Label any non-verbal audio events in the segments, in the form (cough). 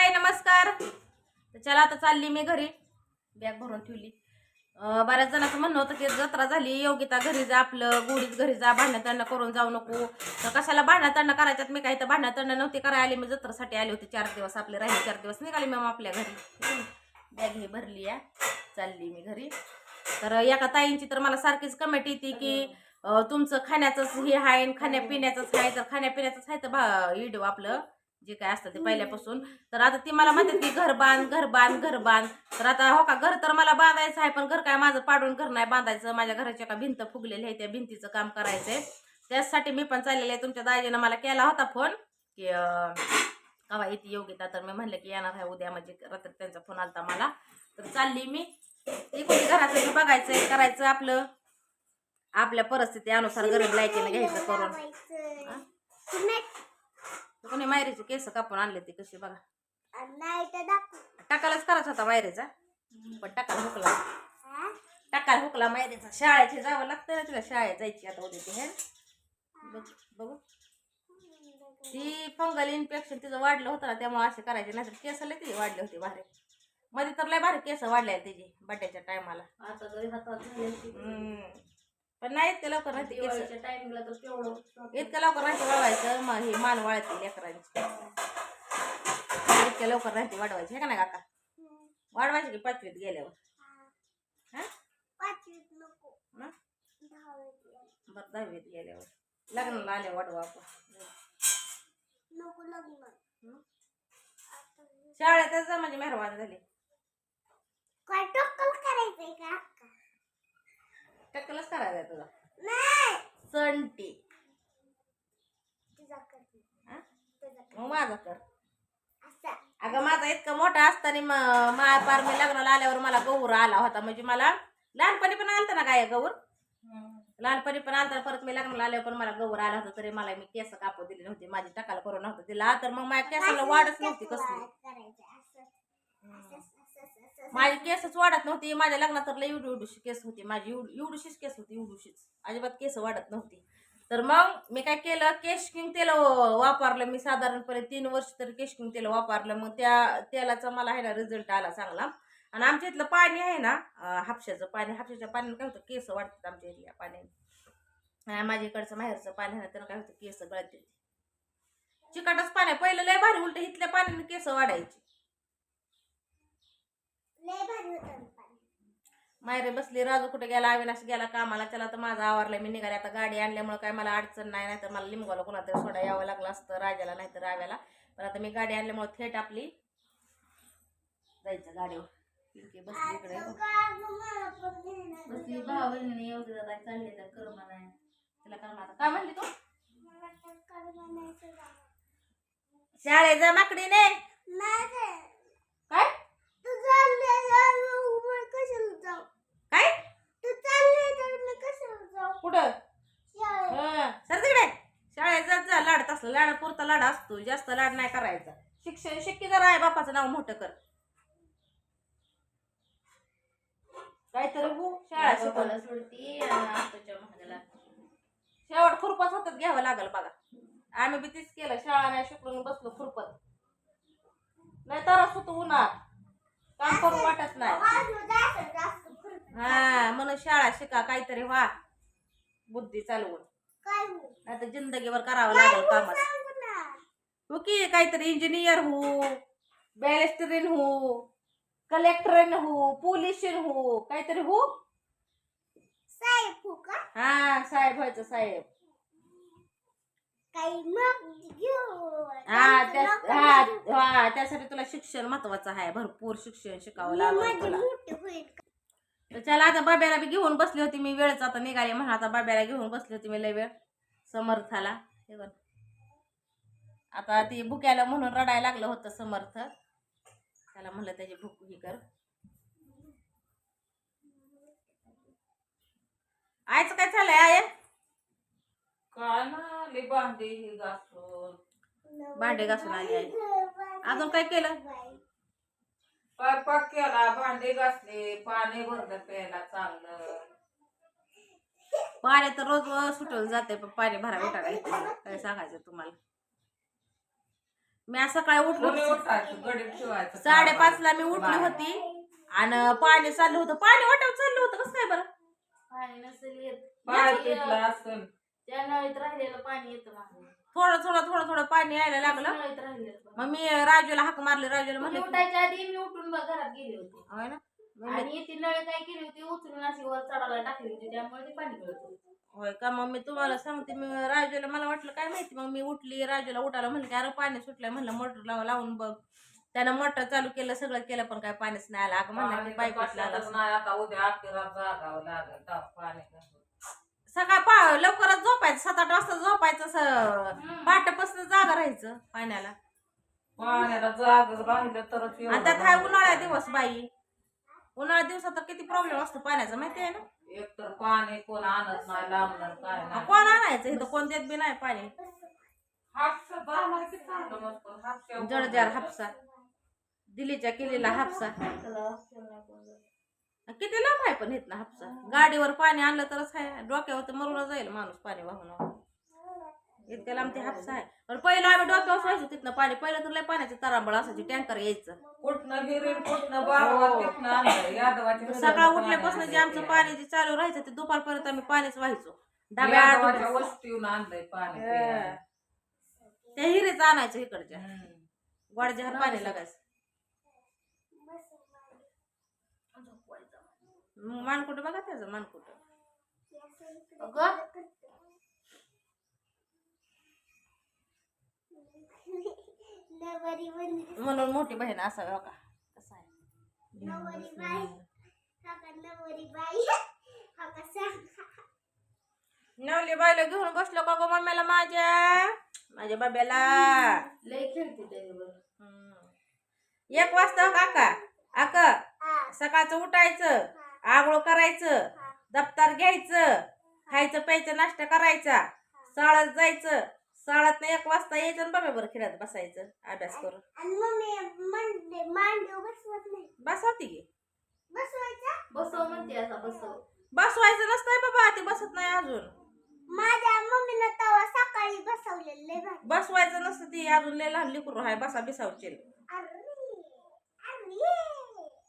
Bye नमस्कार. तर चला आता चालली मी घरी. बॅग भरून ठेवली. बऱ्याच जणांचं म्हणणं होतं की जत्रा झाली योगिता घरी जा आपलं गोडीच घरी जा भांडणं तंड करून जाऊ नको. तर कशाला भांडणं तंड करायच्यात? मी काही तर भांडणं तंड नव्हती करायला आली. मी जत्रासाठी आले होते. चार दिवस आपले राहिले चार दिवस निघाले मग आपल्या घरी. बॅग ही भरली आहे चालली मी घरी. तर एका ताईंची तर मला सारखीच कमेंट येते की तुमचं खाण्याचंच हे आहे आणि खाण्यापिण्याचंच आहे. तर खाण्यापिण्याचंच आहे तर भा व्हिडिओ आपलं. जे काय असतं ते पहिल्यापासून. तर आता ती मला म्हणते की घर बांध घर बांध घर बांध. तर आता हो का घर तर मला बांधायचं आहे पण घर काय माझं पाडून घर नाही बांधायचं. माझ्या घराच्या का भिंत फुगलेली आहे त्या भिंतीचं काम करायचंय. त्यासाठी मी पण चाललेले आहे. तुमच्या दाजीनं मला केला होता फोन की कवा येते योगिता? तर मी म्हणलं की येणार आहे उद्या. म्हणजे रात्री त्यांचा फोन आलता मला. तर चालली मी. इकडे घराचं बघायचंय करायचं आपलं. आपल्या परिस्थिती अनुसार गरीब लायकीनं घ्यायचं करून? कोणी मायरीचे केस कापून आणले ते कसे बघा. टाकालाच करायचा होता मायरीचा. पण टाकाला हुकला. टाकाला हुकला मायरीचा. शाळेचे जावं लागतं ना तिला शाळेत जायची आता उद्या ती हे? बघ बघू. ती फंगल इन्फेक्शन तिचं वाढलं होतं ना त्यामुळे असे करायचे नाही केस लय तिचे वाढले होते भारी. मध्ये तर लय भारी केस वाढले तिचे बड्डेच्या टायमाला आता जरी हातात झाली असती तरी. पण नाही इतक्या लवकर नाही दिवाळीच्या टाइमला तर केवढं इतक्या लवकर राहते वाढवायचं मग हे मान वाळते लेकरांची. इतक्या लवकर राहते वाढवायची हे का नाही काका? वाढवायची की पाचवीत गेल्यावर? हा? बरं दहावीत गेल्यावर. लग्नाला आल्या वाढवा आपण. शाळेतच जा म्हणजे मेहरबान झाली. काय टोकल करायचंय का? करायचा नाही. संटी. मग माझा कर. अगं माझा इतका मोठा असताना म- मा पार मी लग्नाला आल्यावर मला गौर आला होता. म्हणजे मला लहानपणी पण आलता ना काय गौर? लहानपणी पण आलता. परत मी लग्नाला आल्यावर पण मला गौर आला होता. तरी मला मी केस कापू दिले नव्हते. माझी टकाला करून नव्हतं दिला. तर मग माझ्या केसाला वाढच नव्हती कसली. माझी केसच वाढत नव्हती. माझ्या लग्नात तर लई एवढी एवढीशी केस होती. माझी एवढी एवढीशीच केस होती एवढीशीच. अजिबात केस वाढत नव्हती. तर मग मी काय केलं? केश किंग तेल वापरलं मी साधारणपणे तीन वर्ष तरी केश किंग तेल वापरलं. मग त्या तेलाचा मला आहे ना रिझल्ट आला चांगला. आणि आमच्या इथलं पाणी आहे ना हापशाचं पाणी हापशाच्या पाण्याने काय होतं? केस वाढतात आमच्या इथल्या पाण्याने. माझ्या इकडचं माहेरचं पाणी आहे ना त्यानं काय होतं? केस गळत चिकटच पाणी आहे. पहिलं लय भारी उलट इथल्या पाण्याने केस वाढायची लय भारी होतं ना पाणी. मायरे बसली राजू कुठे गेला अविनाश गेला कामाला त्याला तर माझा आवरलाय मी निघाले आता गाडी आणल्यामुळे काय मला अडचण नाही नाही तर मला लिंबगावला कोणातरी सोडा यावं लागलं असतं राजाला नाही तर राव्याला पण आता मी गाडी आणल्यामुळे थेट आपली जायचं गाडीवर बसली इकडे बसली. भाऊ बहिणीने चालली तर कर म्हणा तिला काय म्हणली तू. शाळेचा माकडीने नाही. काय काय? तू चालले तर मी कशाला जाऊ? कुठं? शाळेत. हं, सर तिकडे. शाळेत जात जा लाडत असलं लाड पुरता लाड असतो जास्त लाड नाही करायचा. शिक्षण शिक्की जरा आहे बापाचं नाव मोठं कर. काहीतरी हो शाळा शिकवलं. सोडती शेवट खुरपाच हातात घ्यावं लागल बघा. आम्ही बी तीच केलं शाळा नाही शिकून बसलो खुरपत. नाही तरच होतो उन्हात. काम करू वाटत नाही. हा म्हणून शाळा शिका काहीतरी व्हा बुद्धी चालवून? नाही तर जिंदगीभर करावं लागेल कामात ना. हो की काहीतरी इंजिनियर हो बॅरिस्टरीन हो कलेक्टरीन हो पोलिशीन हो काहीतरी हो साहेब हो का? हा साहेब व्हायचं साहेब. हा त्या हा. हा त्यासाठी तुला शिक्षण महत्वाचं आहे. भरपूर शिक्षण शिकावं लागेल तुला? तर चला आता बाब्याला बी घेऊन बसली होती मी. वेळच आता निघाली म्हणून आता बाब्याला घेऊन बसली होती मी लय वेळ. समर्थाला. हे बघ. आता ती भुक्याला म्हणून रडायला लागलं होतं समर्थ. त्याला म्हणलं त्याची भूक ही कर. आयचं काय चाललंय आय काय ना लय भांडे हे घासून. भांडे घासून आली आई. अजून काय केलं? स्वयंपाक केला भांडे घासले पाणी भरलं प्यायला चांगलं पाणी तर रोज सुटून जाते पण पाणी भरा उठायला. काय सांगायचं तुम्हाला? मी आज सकाळी उठलो कोणी उठायचं? गडीत ठेवायचं साडेपाचला मी उठली. होती आणि पाणी चाललं होतं. पाणी वाटप चाललं होतं. कसं काय बरं? पाणी नसेल असेल. त्या नळीत राहिलेलं पाणी येतं मागं. थोडं थोडं थोडं थोडं पाणी यायला लागलं नळीत राहिलेलं पाणी. मग मी राजूला हाक मारली राजूला म्हणलं उठायच्या आधी मी उठून घरात गेले होते होय ना म्हणलं, आणि ती नळी काय केली होती उचलून अशी वर चढायला टाकली होती त्यामुळे ते पाणी गळत होतं. होय का मग मी तुम्हाला सांगते मी राजूला मला वाटलं काय माहिती मग मी उठली राजूला उठायला म्हणलं की अरे पाणी सुटलंय म्हणलं मोटर लाव लावून बघ त्यानं मोटर चालू केलं सगळं केलं पण काय पाणीच नाही आलं अगं म्हणलं की पाईप कशातच नाही आता उद्या अखेरात जागावं लागेल ताप पाणी कसं. सकाळ पा लवकरच झोपायचं सात आठ वाजता झोपायचं असं पहाटेपासून जागा राहायचं पाण्याला. पाण्याला जाग राहिलं तरच एवढं राहिलं. उन्हाळ्या दिवस बाई. उन्हाळ्या दिवसात तर किती प्रॉब्लेम असतो पाण्याचा माहिती आहे ना? एक तर पाणी कोण आणत नाही लांबणार काय नाही. कोण आणायचं? इथं कोण देत बी नाही पाणी. हापसा चांगलं मस्त हापसा जडजार हापसा. दिल्लीच्या किल्लीला हापसा. किती लांब आहे पण इथनं हापसा. गाडीवर पाणी आणलं तरच आहे डोक्यावर तर मरून जाईल माणूस पाणी वाहून वाहून. इतक्या लांब ते हापसा आहे पण पहिलं आम्ही डोक्यावर व्हायचो तिथनं पाणी पहिलं तर लय पाण्याची तारांबळ असायची टँकर यायचं कुठनं कुठनं हो. तिथनं सकाळ उठल्यापासून जे आमचं पाणी जे चालू राहायचं ते दुपारपर्यंत आम्ही पाणीच व्हायचो डाब्या यादवाच्या डोब्या. वस्तीहून आणलंय पाणी हा. ते हिरेच आणायचं इकडच्या हम्म. पाणी लागायचं मग मानकुट बघा त्याचं मानकुट अगं, म्हणून मोठी बहीण असावी हो का? कसं आहे? नवरी बाई. हा का नवरी बाई? हा कसा नवली बायला घेऊन बसलो का गो मम्मीला माझ्या. माझ्या बाब्याला. लय खेळते. एक वाजता हो काका. आका सकाळचं उठायचं. आंघोळ करायचं. दप्तर घ्यायचं. खायचं प्यायचं नाश्ता करायचा. शाळेत जायचं. शाळेत एक वाजता यायचं आणि बाबा बरं खेळत बसायचं अभ्यास करून. आणि मम्मी मांडे मांडव बसवत नाही. बसवती की? बसवायचा? बसव म्हणते असा बसव. बसवायचं नसतंय बाबा ती बसत नाही अजून. माझ्या मम्मीनं तवा सकाळी बसवलेलं लय भारी. बसवायचं नसतं ती अजून लय लहान लिकरू आहे बसा बिसावची अरे अरे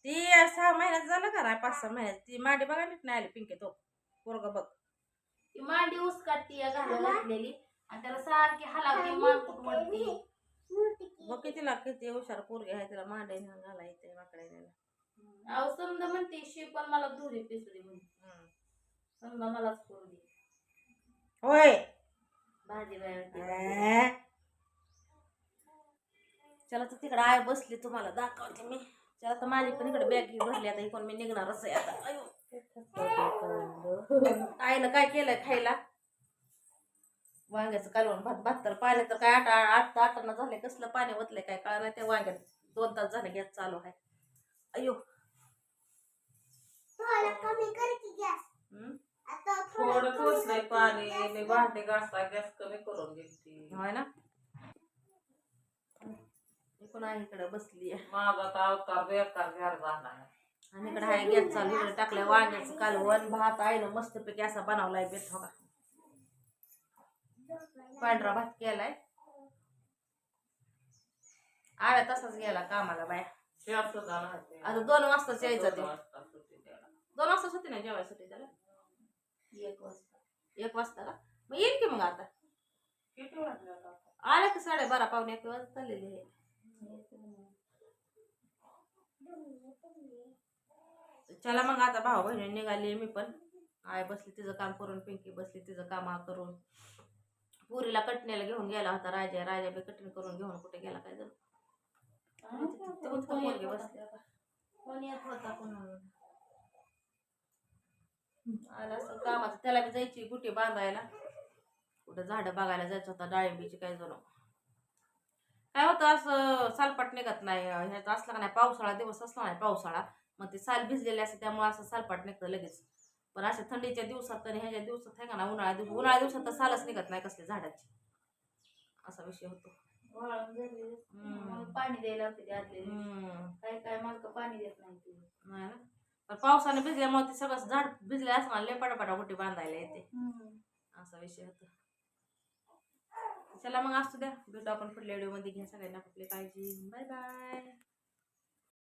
ती सहा महिन्यात झालं का नाही पाच सहा महिन्यात ती मांडी बघा नीट नाही आली पिंके तो पोरग बघ. ती मांडी उसकाटती या घाला घातलेली. आणि त्याला सारखी हलावती मान कुटवडती. बघ किती लाग किती हुशार पोरगी आहे तिला मांडे नेऊन घाला येते माकडे नेला अहो समजा म्हणते शी पण मला धुरी पिसली म्हणते. समजा मलाच करू दे. होय. भाजी बाय. चला तर तिकडे आय बसली तुम्हाला दाखवते मी. चला तर माझी पण इकडे बॅग भरली आता इकडून मी निघणारच आहे आता. अयो. (laughs) आईनं काय केलंय खायला? वांग्याचं कालवण भात भात तर पाणी तर काय आठ आठ आठांना झालंय कसलं पाणी ओतलंय काय कळलं नाही त्या वांग्यात दोन तास झाले गॅस चालू आहे. अयो थोडं कमी कर की गॅस. हम्म. आता थोडं कमी टोचलंय कर की पाणी गॅस. मी भांडे घासला गॅस कमी करून घेतली. होय ना? मी पण आहे इकडे बसली माझा तर अवतार बेकार घर झाला आणि इकडे आहे गॅस चालू इकडे टाकलंय वांग्याचं कालवण भात आहे ना मस्तपैकी असा बनवलाय बेत बघा पांढरा भात केलाय. आव्या तसाच गेला कामाला बाया आता दोन वाजताच यायचं ते. दोन वाजताच होते ना जेवायसाठी त्याला? एक वाजता. एक वाजता का मग येईल की मग आता? आल्या की साडेबारा पावणे एक वाजता चाललेली आहे. चला मग आता भाऊ बहिणी निघाली मी पण. आय बसली तिचं काम करून पिंकी बसली तिचं काम करून. पुरीला कटणीला घेऊन गेला होता राजा राजा बी कटणी करून घेऊन कुठे गेला काय कोण येत होता कोण आला असं कामाचं. त्याला बी जायची गुटी बांधायला. कुठं झाडं बघायला जायचं होतं डाळिंबीची काय जण. काय होतं असं सालपाट निघत नाही. ह्याचं असलं का नाही पावसाळा दिवस असला नाही पावसाळा मग ते साल भिजलेले असते त्यामुळे असं सालपाट निघतं लगेच. पण अशा थंडीच्या दिवसात आणि ह्याच्या दिवसात आहे का ना उन्हाळ्या दिवस उन्हाळ्या दिवसात तर सालच निघत नाही कसले झाडाची. असा विषय होतो. झाली. पाणी द्यायला होते ते आदल्या दिवशी. हम्म. काय काय मालक पाणी देत नाही ते. नाही ना. पण पावसाने भिजल्यामुळे ते सगळं झाड भिजले असणार लय पटापटा गुटी बांधायला येते. असा विषय होतो. चला मग असू द्या. भेटू आपण पुढल्या व्हिडिओमध्ये. घ्या सगळ्यांना आपली काळजी. Bye bye.